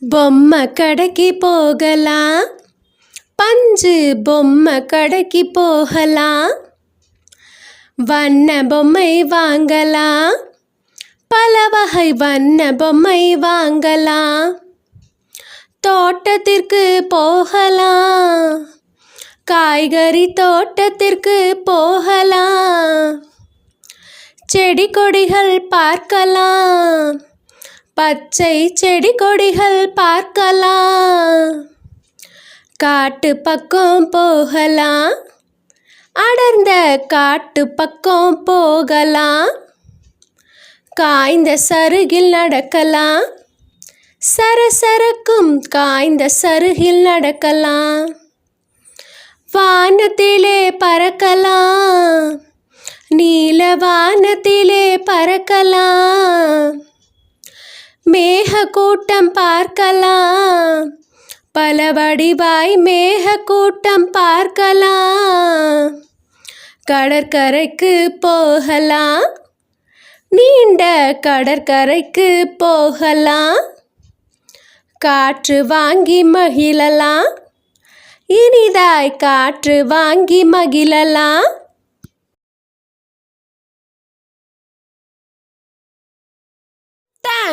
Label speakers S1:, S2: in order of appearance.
S1: பொம்மை கடைக்கு போகலாம். பஞ்சு பொம்மை கடைக்கு போகலாம். வண்ண பொம்மை வாங்கலாம். பல வகை வண்ண பொம்மை வாங்கலாம். தோட்டத்திற்கு போகலாம். காய்கறி தோட்டத்திற்கு போகலாம். செடி கொடிகள் பார்க்கலாம். பச்சை செடி கொடிகள் பார்க்கலாம். காட்டு பக்கம் போகலாம். அடர்ந்த காட்டு பக்கம் போகலாம். காய்ந்த சருகில் நடக்கலாம். சரசரக்கும் காய்ந்த சருகில் நடக்கலாம். வானத்திலே பறக்கலாம். நீல வானத்திலே பறக்கலாம். மேகக்கூட்டம் பார்க்கலாம். பல வடிவாய் மேகக்கூட்டம் பார்க்கலாம். கடற்கரைக்கு போகலாம். நீண்ட கடற்கரைக்கு போகலாம். காற்று வாங்கி மகிழலாம். இனிதாய் காற்று வாங்கி மகிழலாம்.